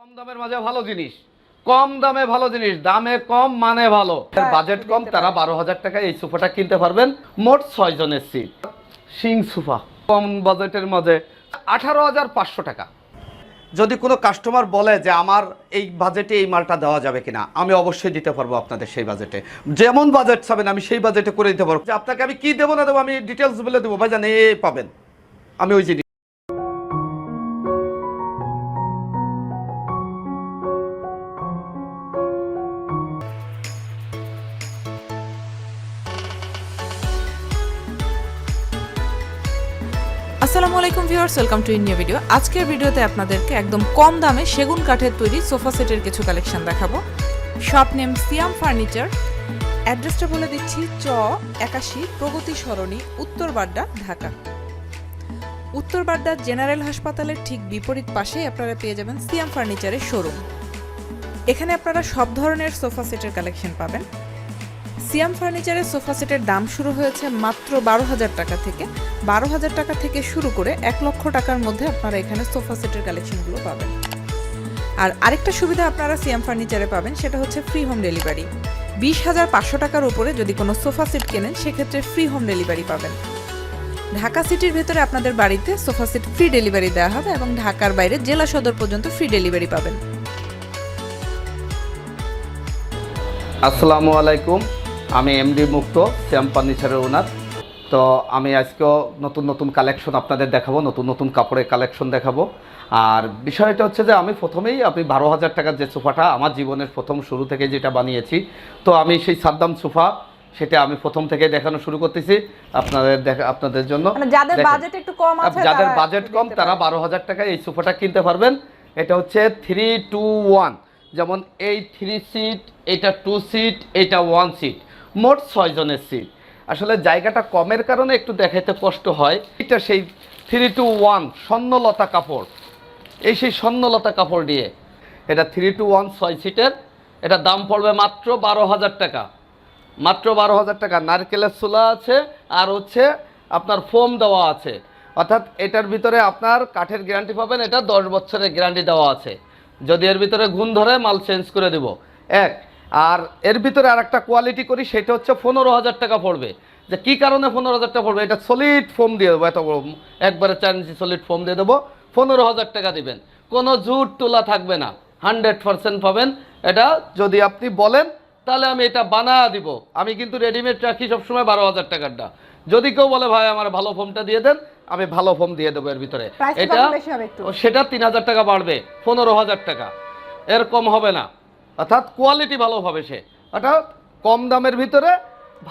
কম দামের মাঝে ভালো জিনিস। কম দামে ভালো জিনিস দামে কম মানে ভালো। হ্যাঁ, বাজেট কম তারা বারো হাজার টাকায় এই সোফাটা কিনতে পারবেন। মোট ছয় জনের সিট সিং সোফা কম বাজেটের মাঝে আঠারো হাজার পাঁচশো টাকা। যদি কোনো কাস্টমার বলে যে আমার এই বাজেটে এই মালটা দেওয়া যাবে কিনা? আমি অবশ্যই দিতে পারব আপনাদের সেই বাজেটে যেমন বাজেট চাবেন আমি সেই বাজেটে করে দিতে পারব। যে আপনাকে আমি কি দেবো না দেবো? আমি ডিটেলস বলে দেবো। ভাই জানে এ পাবেন। আমি ওই জিনিস আসসালামু আলাইকুম viewers, welcome to India video. আজকের ভিডিওতে আপনাদেরকে একদম কম দামে সেগুন কাঠের তৈরি সোফা সেটের কিছু কালেকশন দেখাবো। Shop name Siam furniture. অ্যাড্রেসটা বলে দিচ্ছি, চ, একাশি, প্রগতি সরণি, উত্তর বাড্ডা, ঢাকা। উত্তর বাড্ডা জেনারেল হাসপাতালের ঠিক বিপরীত পাশেই আপনারা পেয়ে যাবেন সিয়াম ফার্নিচারের শোরুম। এখানে আপনারা সব ধরনের সোফা সেটের কালেকশন পাবেন। সিয়াম ফার্নিচারের সোফা সেটের দাম শুরু হয়েছে মাত্র বারো হাজার টাকা থেকে। বারো হাজার টাকা থেকে শুরু করে এক লক্ষ টাকার মধ্যে আপনারা এখানে সোফা সেটের কালেকশনগুলো পাবেন। আর আরেকটা সুবিধা আপনারা সিয়াম ফার্নিচারে পাবেন, সেটা হচ্ছে ফ্রি হোম ডেলিভারি বিশ হাজার পাঁচশো টাকার উপরে যদি কোনো সোফা সেট কেনেন, সেক্ষেত্রে ফ্রি হোম ডেলিভারি পাবেন। ঢাকা সিটির ভেতরে আপনাদের বাড়িতে সোফা সেট ফ্রি ডেলিভারি দেওয়া হবে এবং ঢাকার বাইরে জেলা সদর পর্যন্ত ফ্রি ডেলিভারি পাবেন। আসসালামু আলাইকুম, আমি এমডি মুক্ত শ্যাম ফার্নিচারের ওনার। তো আমি আজকেও নতুন নতুন কালেকশন আপনাদের দেখাবো নতুন নতুন কাপড়ের কালেকশন দেখাবো। আর বিষয়টা হচ্ছে যে আমি প্রথমেই আপনি বারো হাজার টাকার যে সোফাটা আমার জীবনের প্রথম শুরু থেকে যেটা বানিয়েছি তো আমি সেই সাদ্দাম সোফা সেটা আমি প্রথম থেকে দেখানো শুরু করতেছি আপনাদের দেখা আপনাদের জন্য। মানে যাদের বাজেট একটু কম আছে যাদের বাজেট কম তারা বারো হাজার টাকায় এই সোফাটা কিনতে পারবেন। এটা হচ্ছে থ্রি টু ওয়ান যেমন এই থ্রি সিট এটা টু সিট এটা ওয়ান সিট মোট ছয় জনের সিট আসলে জায়গাটা কমের কারণে একটু দেখাইতে কষ্ট হয়। এটা সেই থ্রি টু ওয়ান স্বর্ণলতা কাপড়। এই সেই স্বর্ণলতা কাপড় দিয়ে। এটা থ্রি টু ওয়ান ছয় সিটের এটা দাম পড়বে মাত্র বারো হাজার টাকা। মাত্র বারো হাজার টাকা। নারকেলের চুলা আছে আর হচ্ছে আপনার ফোম দেওয়া আছে। অর্থাৎ এটার ভিতরে আপনার কাঠের গ্যারান্টি পাবেন, এটা দশ বছরের গ্যারান্টি দেওয়া আছে। যদি এর ভিতরে গুণ ধরে, মাল চেঞ্জ করে দেব। এক আর এর ভিতরে আর একটা কোয়ালিটি করি সেটা হচ্ছে পনেরো হাজার টাকা পড়বে। যে কী কারণে পনেরো হাজার টাকা পড়বে? এটা সলিড ফোম দিয়ে দেবো এত বড় একবারে চার ইঞ্চি সলিড ফোম দিয়ে দেবো। পনেরো হাজার টাকা দিবেন। কোনো জুট তোলা থাকবে না। হান্ড্রেড পারসেন্ট পাবেন। এটা যদি আপনি বলেন তাহলে আমি এটা বানা দিব। আমি কিন্তু রেডিমেড রাখি সবসময় বারো হাজার টাকারটা যদি কেউ বলে ভাই আমার ভালো ফোমটা দিয়ে দেন আমি ভালো ফোম দিয়ে দেবো এর ভিতরে। এটা সেটা তিন হাজার টাকা বাড়বে পনেরো হাজার টাকা। এরকম হবে না। অর্থাৎ কোয়ালিটি ভালো হবে সে। অর্থাৎ কম দামের ভিতরে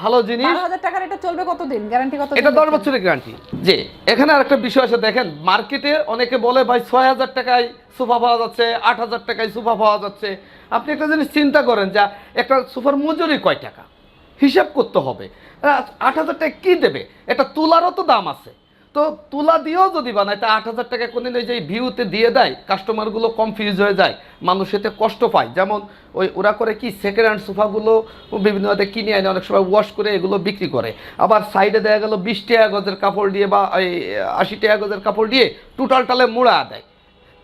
ভালো জিনিস। হাজার টাকার এটা চলবে কতদিন? গ্যারান্টি কত এটা দশ বছরের গ্যারান্টি যে এখানে আরেকটা বিষয় আছে দেখেন মার্কেটে অনেকে বলে ভাই ছয় হাজার টাকায় সোফা পাওয়া যাচ্ছে আট হাজার টাকায় সোফা পাওয়া যাচ্ছে। আপনি একটা জিনিস চিন্তা করেন যা একটা সোফার মজুরি কয় টাকা? হিসাব করতে হবে। আট হাজার টাকা কী দেবে? এটা তুলারও তো দাম আছে। তো তুলা দিয়েও যদি বানায়, তা আট হাজার টাকা কোনো যে ভিউতে দিয়ে দেয় কাস্টমারগুলো কনফিউজ হয়ে যায়, মানুষ এতে কষ্ট পায়। যেমন ওই ওরা করে কি সেকেন্ড হ্যান্ড সোফাগুলো বিভিন্ন হাতে কিনে আনে অনেক সময় ওয়াশ করে এগুলো বিক্রি করে। আবার সাইডে দেখা গেল বিশ টাকা গজের কাপড় দিয়ে বা এই আশি টাকা গজের কাপড় দিয়ে টোটাল টালে মোড়া দেয়।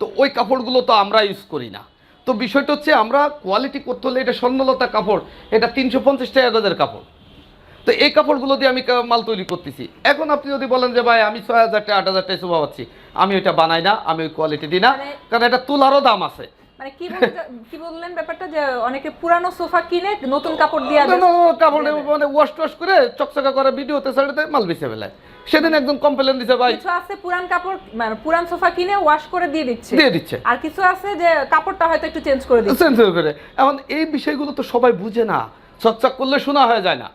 তো ওই কাপড়গুলো তো আমরা ইউজ করি না। তো বিষয়টা হচ্ছে আমরা কোয়ালিটি করতে হলে এটা স্বর্ণলতা কাপড়, এটা তিনশো পঞ্চাশ টাকা গজের কাপড়। তো এই কাপড়গুলো দিয়ে আমি মাল তৈরি করতেছি। এখন আপনি যদি বলেন যে ভাই আমি ছয় হাজার টাকা আট হাজার টাকা শোভা পাচ্ছি আমি ওইটা বানাই না আমি ওই কোয়ালিটি দিই না। মানে- কারণ এটা তুলারও দাম আছে। মানে কি কি বললেন ব্যাপারটা যে অনেকে পুরানো সোফা কিনে নতুন কাপড় দিয়ে না, না, না, কাপড় মানে ওয়াশ টোয়াশ করে চকচকা করে ভিডিওতে ছেড়ে মাল বেঁচে ফেলায়। সেদিন একজন কমপ্লেন দিছে ভাই কিছু আছে পুরান কাপড় মানে পুরান সোফা কিনে ওয়াশ করে দিয়ে দিচ্ছে। দিয়ে দিচ্ছে। আর কিছু আছে যে কাপড়টা হয়তো একটু চেঞ্জ করে দিচ্ছে। করে এখন এই বিষয়গুলো তো সবাই বুঝে না। চকচক করলে শোনা হয়ে যায় না।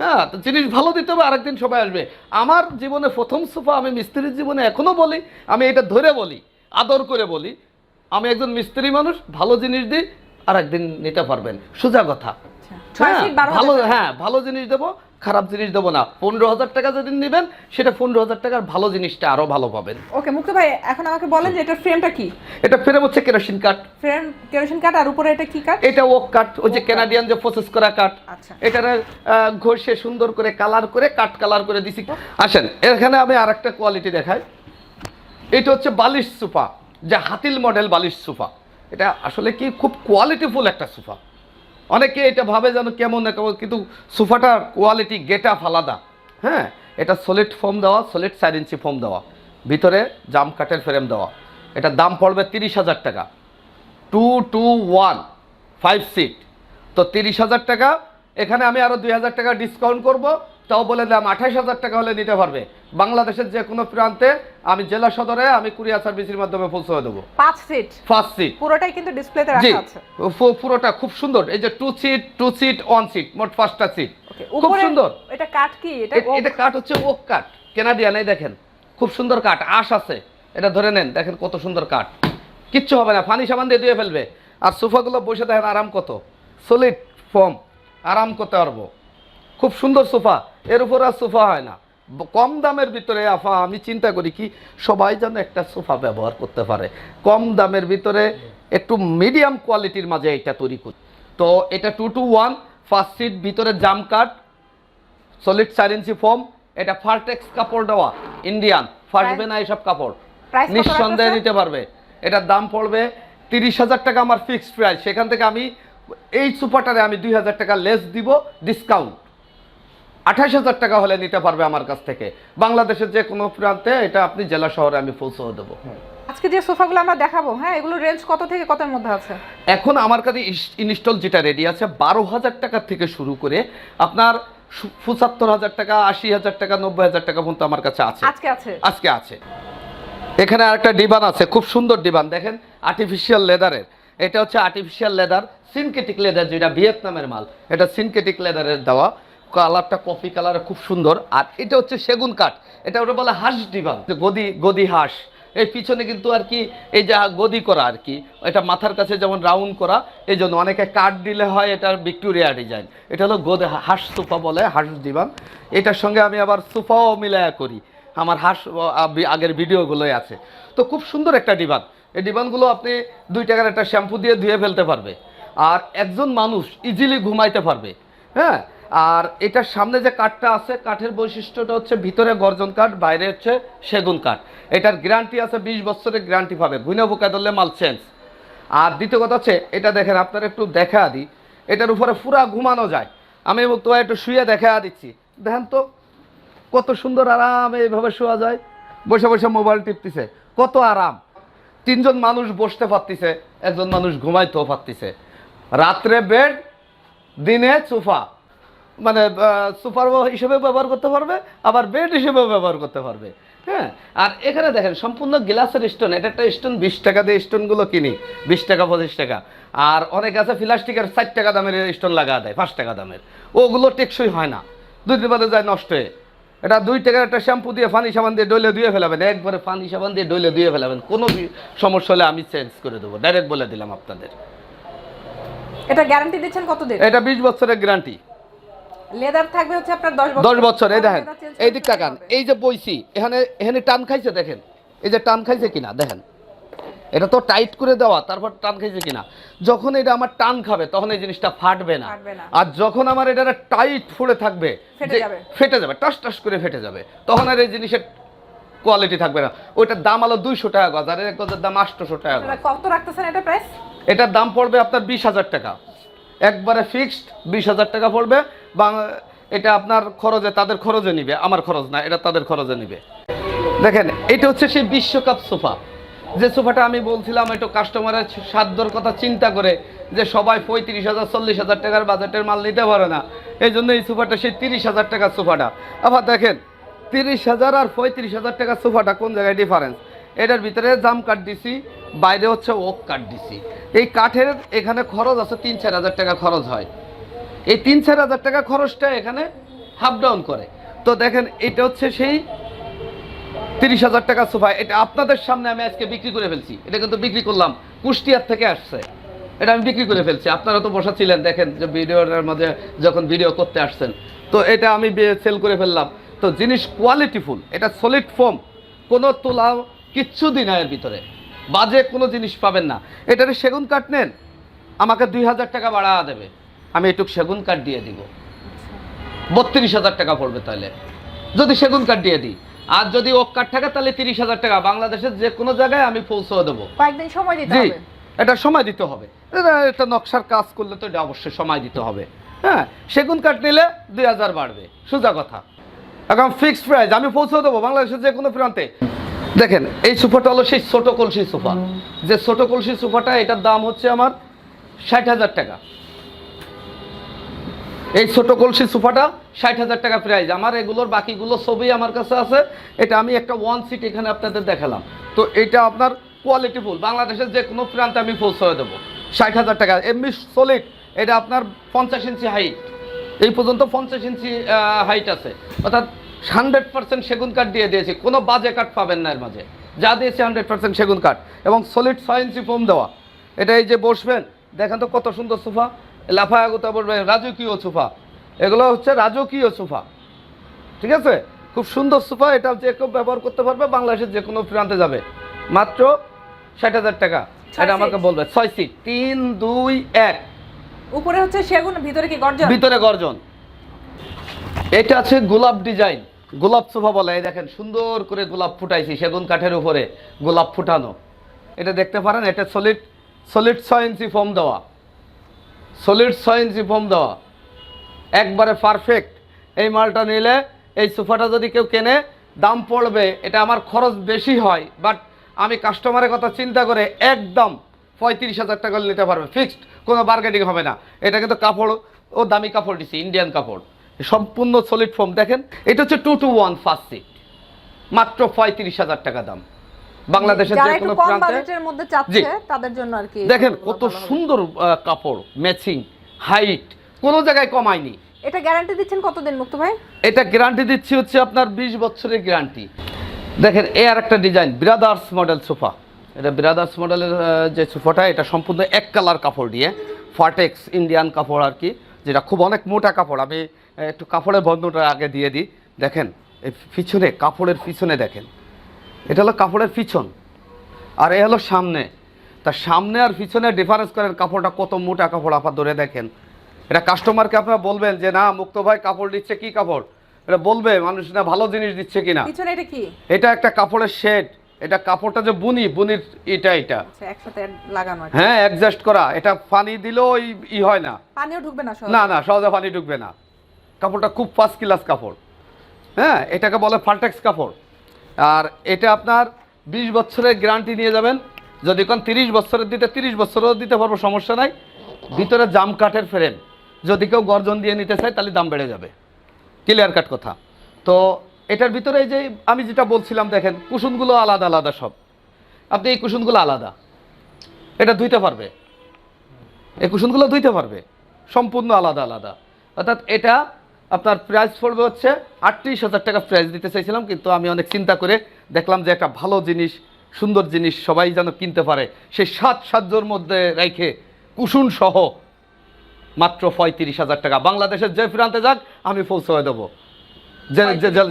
হ্যাঁ তো জিনিস ভালো দিতে হবে, আরেকদিন সবাই আসবে। আমার জীবনে প্রথম সোফা আমি মিস্ত্রির জীবনে এখনও বলি, আমি এটা ধরে বলি, আদর করে বলি। আমি একজন মিস্ত্রি মানুষ, ভালো জিনিস দিই আর একদিন নিতে পারবেন। সোজা কথা। ভালো হাজার টাকা। হ্যাঁ ভালো জিনিস দেবো খারাপ জিনিস দেবো না। পনেরো হাজার টাকা যদি নেবেন সেটা পনেরো হাজার টাকার ভালো জিনিসটা আরও ভালো পাবেন। ওকে মুক্ত ভাই এখন আমাকে বলেন যে এটার ফ্রেমটা কি? এটা ফেরে হচ্ছে কেরোসিন কাঠ ফ্রেম কেরোসিন কাঠ আর উপরে এটা কি কাঠ এটা ওক কাঠ ওই যে কানাডিয়ান যে প্রসেস করা কাঠ আচ্ছা। এটার ঘষে সুন্দর করে কালার করে কাঠ কালার করে দিছি। আসেন এখানে আমি আর একটা কোয়ালিটি দেখাই। এটা হচ্ছে বালিশ সোফা যে হাতিল মডেল বালিশ সোফা। এটা আসলে কি খুব কোয়ালিটিফুল একটা সোফা। অনেকে এটা ভাবে যেন কেমন কিন্তু সোফাটার কোয়ালিটি গেট আলাদা। হ্যাঁ এটা সলিড ফোম দেওয়া সলিড চার ইঞ্চি ফোম দেওয়া। ভিতরে জাম কাঠের ফ্রেম দেওয়া। এটার দাম পড়বে তিরিশ হাজার টাকা। Two two one five seat তো তিরিশ হাজার টাকা, এখানে আমি আরও দুই হাজার টাকা ডিসকাউন্ট করব। তাও বলে দিলাম আঠাশ হাজার টাকা হলে নিতে পারবে। বাংলাদেশের যে কোনো প্রান্তে আমি জেলা সদরে আমি কুরিয়ার সার্ভিসের মাধ্যমে পৌঁছে দেবো। পাঁচ সিট পুরোটাই কিন্তু ডিসপ্লেতে রাখা আছে। পুরোটা খুব সুন্দর। এই যে two seat two seat one seat মোট পাঁচটা সিট খুব সুন্দর। এটা কাঠ কি? এটা এটা কাঠ হচ্ছে ওক কাঠ। কেনাডিয়ান এই দেখেন। খুব সুন্দর কাঠ আশ আছে। এটা ধরে নেন দেখেন কত সুন্দর কাঠ। কিচ্ছু হবে না পানি সাবান দিয়ে ধুয়ে ফেলবে। আর সোফাগুলো বসে দেখেন আরাম কত। সলিড ফর্ম আরাম করতে পারব। খুব সুন্দর সোফা। এর উপর আর সোফা হয় না। কম দামের ভিতরে আফা আমি চিন্তা করি কি সবাই যেন একটা সোফা ব্যবহার করতে পারে। কম দামের ভিতরে একটু মিডিয়াম কোয়ালিটির মাঝে এটা তৈরি করি। তো এটা two two one first seat ভিতরে জাম কাঠ সলিড চার ইঞ্চি ফোম এটা ফার্টেক্স কাপড় দেওয়া ইন্ডিয়ান ফাটবে না এসব কাপড়। নিঃসন্দেহে? নিতে পারবে। এটার দাম পড়বে তিরিশ হাজার টাকা আমার ফিক্সড প্রাইস সেখান থেকে আমি এই সুপারটারে আমি দুই হাজার টাকা লেস দিব ডিসকাউন্ট আঠাশ হাজার টাকা হলে নিতে পারবে আমার কাছ থেকে। বাংলাদেশের যে কোনো প্রান্তে এটা আপনি জেলা শহরে আমি পৌঁছে দেবো। আজকে যে সোফাগুলো আমরা দেখাবো হ্যাঁ এগুলো রেঞ্জ কত থেকে কতের মধ্যে আছে? এখন আমার কাছে ইনস্টল যেটা রেডি আছে বারো হাজার টাকা থেকে শুরু করে আপনার পঁচাত্তর হাজার টাকা আশি হাজার টাকা নব্বই হাজার টাকা পর্যন্ত আমার কাছে আছে। আজকে আছে? আজকে আছে। এখানে আরেকটা ডিবান আছে খুব সুন্দর ডিবান দেখেন আর্টিফিশিয়াল লেদারের এটা হচ্ছে আর্টিফিশিয়াল লেদার সিনকেটিক লেদার যেটা ভিয়েতনামের মাল এটা সিনকেটিক লেদারের দেওয়া। কালারটা কফি কালার খুব সুন্দর। আর এটা হচ্ছে সেগুন কাঠ। এটা ওটা বলে হাঁস ডিবান গদি গদি হাঁস। এই পিছনে কিন্তু আর কি, এই যা গদি করা আর কি, এটা মাথার কাছে যেমন রাউন্ড করা এই জন্য অনেকে কাঠ দিলে হয় এটার ভিক্টোরিয়া ডিজাইন এটা হলো গদি, হাঁস সোফা বলে, হাঁস দিবান এটার সঙ্গে আমি আবার সোফাও মিলায়া করি। আমার হাঁস আগের ভিডিওগুলোই আছে। তো খুব সুন্দর একটা ডিবান এই ডিবানগুলো আপনি দুই টাকার একটা শ্যাম্পু দিয়ে ধুয়ে ফেলতে পারবে। আর একজন মানুষ ইজিলি ঘুমাইতে পারবে। হ্যাঁ? আর এটার সামনে যে কাঠটা আছে, কাঠের বৈশিষ্ট্যটা হচ্ছে ভিতরে গর্জন কাঠ, বাইরে হচ্ছে সেগুন কাঠ। এটার গ্যারান্টি আছে, বিশ বছরের গ্যারান্টি পাবে। ঘুনে বুকা ধরলে মাল চেঞ্জ আর দ্বিতীয় কথা হচ্ছে, এটা দেখেন, আপনারা একটু দেখা দিই এটার উপরে পুরা ঘুমানো যায়। আমি তো একটু শুয়ে দেখা দিচ্ছি। দেখেন তো, কত সুন্দর আরামে এইভাবে শোয়া যায়। বসে বসে মোবাইল টিপতেছে। কত আরাম। তিনজন মানুষ বসতে পারতিছে, একজন মানুষ ঘুমাইতেও পারতিছে। রাত্রে বেড দিনে সোফা মানে সুপার হিসেবে ব্যবহার করতে পারবে আবার বেড হিসেবেও ব্যবহার করতে পারবে। হ্যাঁ? আর এখানে দেখেন সম্পূর্ণ গ্লাসের স্টোন এটা একটা স্টোন বিশ টাকা দিয়ে স্টোনগুলো কিনি বিশ টাকা পঁচিশ টাকা। আর অনেক আছে প্লাস্টিকের ষাট টাকা দামের স্টোন লাগা দেয় পাঁচ টাকা দামের। ওগুলো টেকসই হয় না। দুই দিন বাদে যায় নষ্ট হয়ে। এটা দুই টাকার একটা শ্যাম্পু দিয়ে পানি সাবান দিয়ে ডলে ধুয়ে ফেলাবেন একবারে পানি সাবান দিয়ে ডলে ধুয়ে ফেলাবেন কোনো সমস্যা হলে আমি চেঞ্জ করে দেবো ডাইরেক্ট বলে দিলাম আপনাদের। এটা গ্যারান্টি দিচ্ছেন কত দিন এটা বিশ বছরের গ্যারান্টি লেদার থাকবে হচ্ছে আপনার 10 বছর। এই দেখেন এই দিক তাকান এই যে বইছি এখানে এখানে টান খাইছে দেখেন এই যে টান খাইছে কিনা দেখেন। এটা তো টাইট করে দেওয়া তারপর টান খাইছে কিনা। যখন এটা আমার টান খাবে তখন এই জিনিসটা ফাটবে না। আর যখন আমার এটা টাইট ফুলে থাকবে ফেটে যাবে। ফেটে যাবে টাস টাস করে ফেটে যাবে তখন আর এই জিনিসের কোয়ালিটি থাকবে না। ওইটার দাম হলো দুইশো টাকা গজ আর এক গজের দাম আটশোশো টাকা কত রাখতেছেন এটা প্রাইস এটার দাম পড়বে আপনার বিশ হাজার টাকা। একবারে ফিক্সড বিশ হাজার টাকা পড়বে বা, এটা আপনার খরচে, তাদের খরচে নিবে, আমার খরচ না, এটা তাদের খরচে নিবে। দেখেন, এটা হচ্ছে সেই বিশ্বকাপ সোফা। যে সোফাটা আমি বলছিলাম একটু কাস্টমারের সাধ্যর কথা চিন্তা করে, যে সবাই পঁয়ত্রিশ হাজার, চল্লিশ হাজার টাকার বাজেটের মাল নিতে পারে না, এই জন্য এই সোফাটা সেই তিরিশ হাজার টাকার সোফাটা। আবার দেখেন, তিরিশ হাজার আর পঁয়ত্রিশ হাজার টাকার সোফাটা কোন জায়গায় ডিফারেন্স এটার ভিতরে জাম কাঠ দিছি বাইরে হচ্ছে ওক কাঠ দিছি এই কাঠের এখানে খরচ আছে তিন, চার হাজার টাকা খরচ হয়। এই তিন চার হাজার টাকা খরচটা এখানে হাফ ডাউন করে। তো দেখেন, এটা হচ্ছে সেই তিরিশ হাজার টাকা সোফা। এটা আপনাদের সামনে আমি আজকে বিক্রি করে ফেলছি। এটা কিন্তু বিক্রি করলাম, কুষ্টিয়ার থেকে আসছে। এটা আমি বিক্রি করে ফেলছি। আপনারা তো বসা ছিলেন দেখেন যে ভিডিওটার মধ্যে যখন ভিডিও করতে আসছেন। তো এটা আমি সেল করে ফেললাম। তো জিনিস কোয়ালিটিফুল এটা সলিড ফর্ম কোনো তোলা কিচ্ছু দিন এর ভিতরে। বাজে কোনো জিনিস পাবেন না। এটারে সেগুন কাঠ নেন, আমাকে দুই হাজার টাকা বাড়া দেবে। আমি একটু সেগুন কাঠ দিয়ে দিব। বত্রিশ হাজার টাকা পড়বে তাহলে। যদি সেগুন কাঠ দিয়ে দিই। আর যদি ওক কাঠ থাকে তাহলে তিরিশ হাজার টাকা। বাংলাদেশের যে কোনো জায়গায় আমি পৌঁছে দেবো। কয়েকদিন সময় দিতে জি এটা সময় দিতে হবে। এটা নকশার কাজ করলে তো এটা অবশ্যই সময় দিতে হবে। হ্যাঁ সেগুন কাঠ নিলে দুই হাজার বাড়বে। সোজা কথা। এখন ফিক্সড প্রাইস আমি পৌঁছে দেবো বাংলাদেশের যে কোনো প্রান্তে। দেখেন এই সোফাটা হলো সেই ছোট কলসি সোফা। যে ছোট কলসি সোফাটা এটার দাম হচ্ছে আমার ষাট হাজার টাকা। এই ছোট কলসি সোফাটা ষাট হাজার টাকা প্রাইস আমার এগুলোর বাকিগুলো ছবি আমার কাছে আছে। এটা আমি একটা ওয়ান সিট এখানে আপনাদের দেখালাম। তো এটা আপনার কোয়ালিটি ফুল বাংলাদেশের যে কোনো প্রান্তে আমি পৌঁছে দেবো। ষাট হাজার টাকা। এমনি সলিড এটা আপনার পঞ্চাশ ইঞ্চি হাইট এই পর্যন্ত পঞ্চাশ ইঞ্চি হাইট আছে। অর্থাৎ হান্ড্রেড পার্সেন্ট সেগুন কাঠ দিয়ে দিয়েছি। কোনো বাজে কাঠ পাবেন না এর মাঝে। যা দিয়েছি হান্ড্রেড পার্সেন্ট সেগুন কাঠ। এবং সলিড ছয় ইঞ্চি ফোম দেওয়া। এটা এই যে বসবেন। দেখেন তো কত সুন্দর সোফা। লাফায়া গোতা বসবেন রাজকীয় সোফা। এগুলো হচ্ছে রাজকীয় সোফা। ঠিক আছে? খুব সুন্দর সোফা এটা যে কেউ ব্যবহার করতে পারবে বাংলাদেশের যে কোনো প্রান্তে যাবে। মাত্র ষাট হাজার টাকা। এটা আমাকে বলবে ছয় সিট তিন দুই এক। উপরে হচ্ছে সেগুন ভিতরে কি গর্জন? ভিতরে গর্জন। এটা আছে গোলাপ ডিজাইন। গোলাপ সোফা বলে এই দেখেন সুন্দর করে গোলাপ ফুটাইছি সেগুন কাঠের উপরে গোলাপ ফুটানো। এটা দেখতে পারেন এটা সলিড সলিড ছয় ইঞ্চি ফোম দেওয়া। সলিড ছয় ইঞ্চি ফোম দেওয়া। একবারে পারফেক্ট এই মালটা নিলে এই সোফাটা যদি কেউ কেনে, দাম পড়বে, এটা আমার খরচ বেশি হয় বাট আমি কাস্টমারের কথা চিন্তা করে একদম পঁয়ত্রিশ হাজার টাকা নিতে পারবে। ফিক্সড কোনো বার্গেটিং হবে না। এটা কিন্তু কাপড়, ও দামি কাপড় দিছি ইন্ডিয়ান কাপড়। সম্পূর্ণ সলিড ফোম দেখেন, এটা হচ্ছে two two one first seat মাত্র পঁয়ত্রিশ হাজার টাকা দাম। বাংলাদেশের যে কোনো প্রান্তে বাজেটের মধ্যে চাচ্ছে তাদের জন্য আর কি দেখেন কত সুন্দর কাপড় ম্যাচিং হাইট কোনো জায়গায় কমায়নি। এটা গ্যারান্টি দিচ্ছেন কতদিন মুক্ত ভাই? এটা গ্যারান্টি দিচ্ছি হচ্ছে আপনার বিশ বছরের গ্যারান্টি দেখেন এ আর একটা ডিজাইন ব্রাদার্স মডেল সোফা এটা ব্রাদার্স মডেলের যে সোফাটা এটা সম্পূর্ণ এক কালার কাপড় দিয়ে ফাটেক্স ইন্ডিয়ান কাপড় আর কি যেটা খুব অনেক মোটা কাপড়। আমি একটু কাপড়ের বন্ধটা আগে দিয়ে দিই। দেখেন এই পিছনে কাপড়ের পিছনে দেখেন। এটা হলো কাপড়ের পিছন আর এ হলো সামনে। তা সামনে আর পিছনে ডিফারেন্স করেন কাপড়টা কত মোটা কাপড় আপনার ধরে দেখেন। এটা কাস্টমারকে আপনারা বলবেন যে না মুক্ত ভাই কাপড় দিচ্ছে কি কাপড়? এটা বলবে মানুষ না ভালো জিনিস দিচ্ছে কিনা? এটা কি? এটা একটা কাপড়ের শেড এটা কাপড়টা যে বুনি বুনির এটা এটা। আচ্ছা একসাথে লাগানো হ্যাঁ অ্যাডজাস্ট করা এটা পানি দিলেও ই হয় না। পানিও ঢুকবে না না না সহজে পানি ঢুকবে না। কাপড়টা খুব ফার্স্ট ক্লাস কাপড়। হ্যাঁ এটাকে বলে ফাল্টেক্স কাপড়। আর এটা আপনার বিশ বছরের গ্যারান্টি নিয়ে যাবেন। যদি কোন তিরিশ বছরের দিতে, তিরিশ বছরেও দিতে পারব, সমস্যা নাই। ভিতরে জাম কাঠের ফ্রেম যদি কেউ গর্জন দিয়ে নিতে চায়, তাহলে দাম বেড়ে যাবে। ক্লিয়ার কাট কথা। তো এটার ভিতরে যে আমি যেটা বলছিলাম, দেখেন, কুশনগুলো আলাদা আলাদা সব। আপনি এই কুশনগুলো আলাদা। এটা ধুইতে পারবে। এই কুশনগুলো ধুইতে পারবে। সম্পূর্ণ আলাদা আলাদা। অর্থাৎ এটা আপনার প্রাইস পড়বে হচ্ছে আটত্রিশ হাজার টাকা প্রাইস দিতে চাইছিলাম কিন্তু আমি অনেক চিন্তা করে দেখলাম যে একটা ভালো জিনিস সুন্দর জিনিস সবাই যেন কিনতে পারে। সেই সাত সাতজোর মধ্যে রেখে কুসুন সহ মাত্র পঁয়ত্রিশ হাজার টাকা। বাংলাদেশের যে প্রান্তে যাক আমি পৌঁছে দেবো।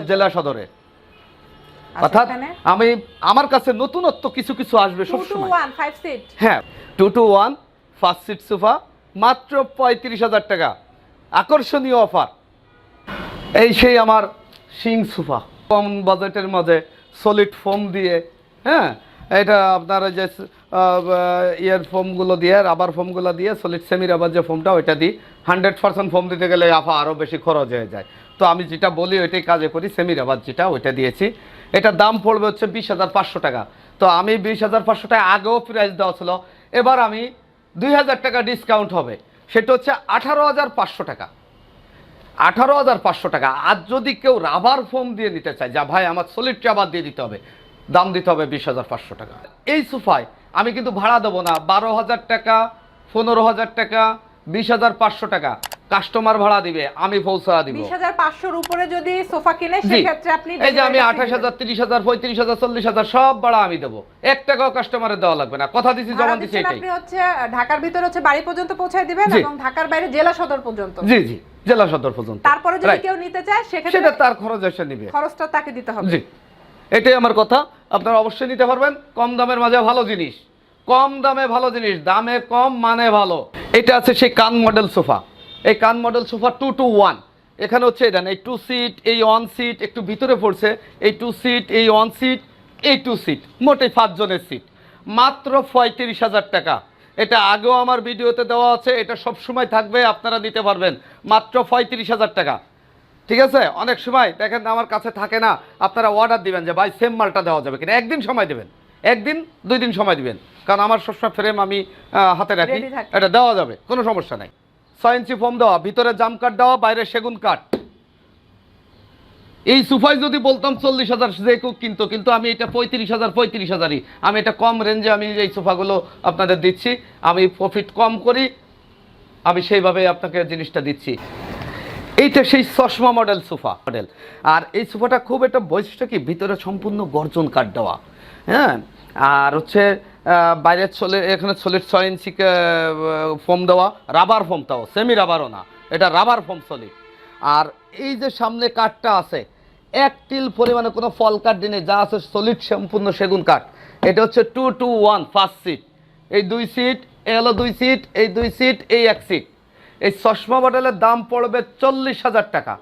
জেলা সদরে। আচ্ছা, অর্থাৎ আমি আমার কাছে নতুনত্ব কিছু কিছু আসবে সবসময়। হ্যাঁ two two one first seat sofa মাত্র পঁয়ত্রিশ হাজার টাকা। আকর্ষণীয় অফার এই সেই আমার সিং সোফা। কম বাজেটের মাঝে সলিড ফোম দিয়ে হ্যাঁ? এটা আপনার যে ইয়ার ফোমগুলো দিয়ে রাবার ফোমগুলো দিয়ে সলিড সেমি রাবার যে ফোমটা ওইটা দিই। হান্ড্রেড পার্সেন্ট ফোম দিতে গেলে আফা আরও বেশি খরচ হয়ে যায়। তো আমি যেটা বলি, ওইটাই কাজে করি সেমি রাবার যেটা, ওইটা দিয়েছি। এটার দাম পড়বে হচ্ছে বিশ হাজার পাঁচশো টাকা। তো আমি বিশ হাজার পাঁচশো টাকা আগেও প্রাইস দেওয়া ছিল। এবার আমি দুই হাজার টাকা ডিসকাউন্ট হবে। সেটা হচ্ছে আঠারো হাজার পাঁচশো টাকা। আঠারো হাজার পাঁচশো টাকা। আর যদি কেউ রাবার ফোম দিয়ে নিতে চায়, যা ভাই আমার সলিড রাবার দিয়ে দিতে হবে, দাম দিতে হবে বিশ হাজার পাঁচশো টাকা। এই সোফায় আমি কিন্তু ভাড়া দেবো না, বারো হাজার টাকা, পনেরো হাজার টাকা, বিশ হাজার পাঁচশো টাকা। কাস্টমার ভাড়া দিবে আমি পৌঁছা দিব। উপরে যদি সোফা কিনে সেক্ষেত্রে আপনি এই যে আমি delivery আঠাশ fee হাজার তিরিশ হাজার পঁয়ত্রিশ হাজার চল্লিশ হাজার সব ভাড়া আমি দেবো। এক টাকাও কাস্টমারের দেওয়া লাগবে না। কথা দিছি দিছি এটাই। আপনি হচ্ছে ঢাকার ভিতরে হচ্ছে বাড়ি পর্যন্ত পৌঁছায় দিবেন এবং ঢাকার বাইরে জেলা সদর পর্যন্ত। জি জি জেলা সদর পর্যন্ত। তারপরে যদি কেউ নিতে চায় সেটা সেক্ষেত্রে তার খরচ এসে নিবে। খরচটা তাকে দিতে হবে। জি। এটাই আমার কথা। আপনারা অবশ্যই নিতে পারবেন। কম দামের মাঝে ভালো জিনিস। কম দামে ভালো জিনিস দামে কম মানে ভালো। এটা আছে সেই কান মডেল সোফা। এই কান model sofa two two one. এখানে হচ্ছে এটা এই টু সিট এই ওয়ান সিট একটু ভিতরে পড়ছে এই টু সিট এই ওয়ান সিট এই টু সিট মোটে পাঁচজনের সিট মাত্র পঁয়ত্রিশ হাজার টাকা। এটা আগেও আমার ভিডিওতে দেওয়া আছে এটা সব সময় থাকবে আপনারা নিতে পারবেন। মাত্র পঁয়ত্রিশ হাজার টাকা। ঠিক আছে? অনেক সময় দেখেন আমার কাছে থাকে না আপনারা অর্ডার দিবেন যে ভাই সেম মালটা দেওয়া যাবে কিনা। একদিন সময় দেবেন। একদিন দুই দিন সময় দিবেন। কারণ আমার সবসময় ফ্রেম আমি হাতে রাখি। এটা দেওয়া যাবে কোনো সমস্যা নাই। ছয় ফোম দেওয়া, ভিতরে জাম কাঠ দেওয়া, বাইরে সেগুন কাঠ। এই সুফাই যদি বলতাম চল্লিশ হাজার, যে কিনতো, কিন্তু আমি এটা পঁয়ত্রিশ হাজার, পঁয়ত্রিশ হাজারই। আমি এটা কম রেঞ্জে আমি এই সোফাগুলো আপনাদের দিচ্ছি। আমি প্রফিট কম করি, আমি সেইভাবে আপনাকে জিনিসটা দিচ্ছি। এইটা সেই চশমা মডেল সোফা মডেল আর এই সোফাটা খুব একটা বৈশিষ্ট্য কি? ভিতরে সম্পূর্ণ গর্জন কাঠ দেওয়া। হ্যাঁ? আর হচ্ছে আহ, বাইরে চলে এখানে সলিড ছয় ইঞ্চি ফোম দেওয়া রাবার ফোম তাও সেমি রাবারও না এটা রাবার ফোম সলিড আর এই যে সামনে কাঠটা আছে এক টিল পরিমাণে কোনো ফল কাঠ দিনে যা আছে সলিড সম্পূর্ণ সেগুন কাঠ। এটা হচ্ছে two two one first seat এই দুই সিট এ হলো দুই সিট এই দুই সিট এই এক সিট এই চশমা মডেলের দাম পড়বে চল্লিশ হাজার টাকা।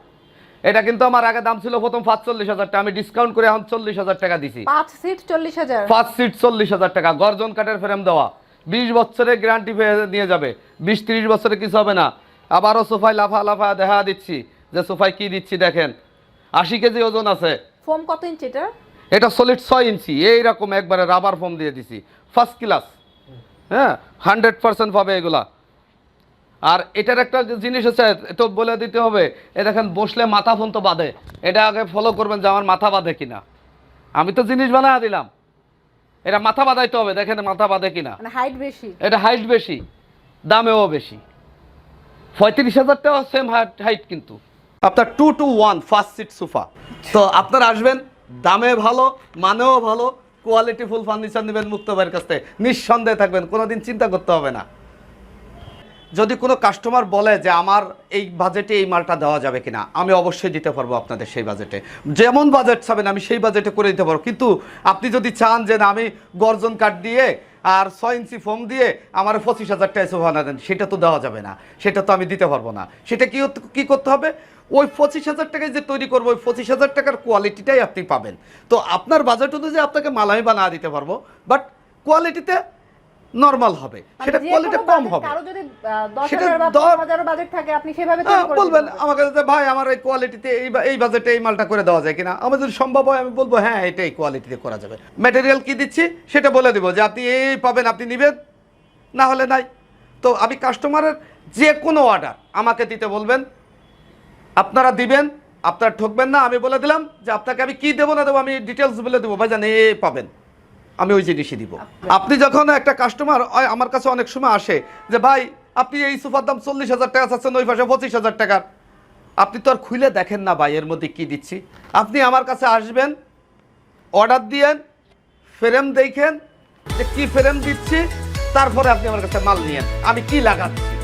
এটা কিন্তু আমার আগে দাম ছিল প্রথম পাঁচচল্লিশ হাজার টাকা। আমি ডিসকাউন্ট করে এখন চল্লিশ হাজার টাকা দিছি। পাঁচ সিট চল্লিশ হাজার? পাঁচ সিট চল্লিশ হাজার টাকা। গর্জন কাঠের ফ্রেম দেওয়া। বিশ বছরের গ্যারান্টি নিয়ে যাবে। বিশ তিরিশ বছরে কিছু হবে না। আবারও সোফায় লাফা লাফা দেখা দিচ্ছি। যে সোফায় কি দিচ্ছি দেখেন। আশি কেজি ওজন আছে। ফোম কত ইঞ্চি এটা? এটা সলিড ছয় ইঞ্চি এইরকম একবারে রাবার ফোম দিয়ে দিছি। ফার্স্ট ক্লাস হ্যাঁ? হান্ড্রেড পার্সেন্ট পাবে এগুলা। আর এটার একটা জিনিস হচ্ছে তো বলে দিতে হবে। এ দেখেন বসলে মাথা ফোন তো বাঁধে। এটা আগে ফলো করবেন যে আমার মাথা বাঁধে কিনা। আমি তো জিনিস বানা দিলাম। এটা মাথা বাঁধাইতে হবে দেখেন মাথা বাঁধে কিনা। মানে হাইট বেশি। এটা হাইট বেশি দামেও বেশি। পঁয়ত্রিশ হাজার টাকা সেম হাইট কিন্তু। আপনার two two one first seat sofa তো আপনারা আসবেন দামে ভালো মানেও ভালো কোয়ালিটি ফুল ফার্নিচার নেবেন মুক্ত কাছ থেকে। নিঃসন্দেহে থাকবেন কোনোদিন চিন্তা করতে হবে না। যদি কোনো কাস্টমার বলে যে আমার এই বাজেটে এই মালটা দেওয়া যাবে কিনা, আমি অবশ্যই দিতে পারব আপনাদের সেই বাজেটে যেমন বাজেট চাবেন, আমি সেই বাজেটে করে দিতে পারব। কিন্তু আপনি যদি চান যে না, আমি গর্জন কাঠ দিয়ে আর ছয় ইঞ্চি ফোম দিয়ে আমার পঁচিশ হাজার টাকা সোফা দেন, সেটা তো দেওয়া যাবে না। সেটা তো আমি দিতে পারব না। সেটা কি কি করতে হবে? ওই পঁচিশ হাজার টাকায় যে তৈরি করব, ওই পঁচিশ হাজার টাকার কোয়ালিটিটাই আপনি পাবেন। তো আপনার বাজেট অনুযায়ী আপনাকে মাল আমি বানা দিতে পারব বাট কোয়ালিটিতে নর্মাল হবে। মানে সেটা কোয়ালিটি কম হবে। যদি বা বাজেট থাকে আপনি সেভাবে হ্যাঁ, বলবেন। আমাকে যে ভাই আমার এই কোয়ালিটিতে এই এই বাজেটে এই মালটা করে দেওয়া যায় কিনা? আমার যদি সম্ভব হয় আমি বলব হ্যাঁ এটা এই কোয়ালিটিতে করা যাবে। ম্যাটেরিয়াল কি দিচ্ছি সেটা বলে দেবো যে আপনি এই পাবেন আপনি নেবেন না হলে নাই। তো আমি কাস্টমারের যে কোনো অর্ডার আমাকে দিতে বলবেন আপনারা দিবেন আপনারা ঠকবেন না আমি বলে দিলাম যে আপনাকে আমি কি দেবো না দেবো আমি ডিটেলস বলে দেবো। ভাই জানে এ পাবেন। আমি ওই জিনিসই দিব। আপনি যখন একটা কাস্টমার আমার কাছে অনেক সময় আসে যে, ভাই, আপনি এই সোফার দাম চল্লিশ হাজার টাকা চাচ্ছেন, ওই পাশে পঁচিশ হাজার টাকার। আপনি তো আর খুলে দেখেন না ভাই এর মধ্যে কি দিচ্ছি। আপনি আমার কাছে আসবেন অর্ডার দিয়েন ফ্রেম দেখেন যে কি ফ্রেম দিচ্ছি, তারপরে আপনি আমার কাছে মাল নিয়েন। আমি কি লাগাচ্ছি?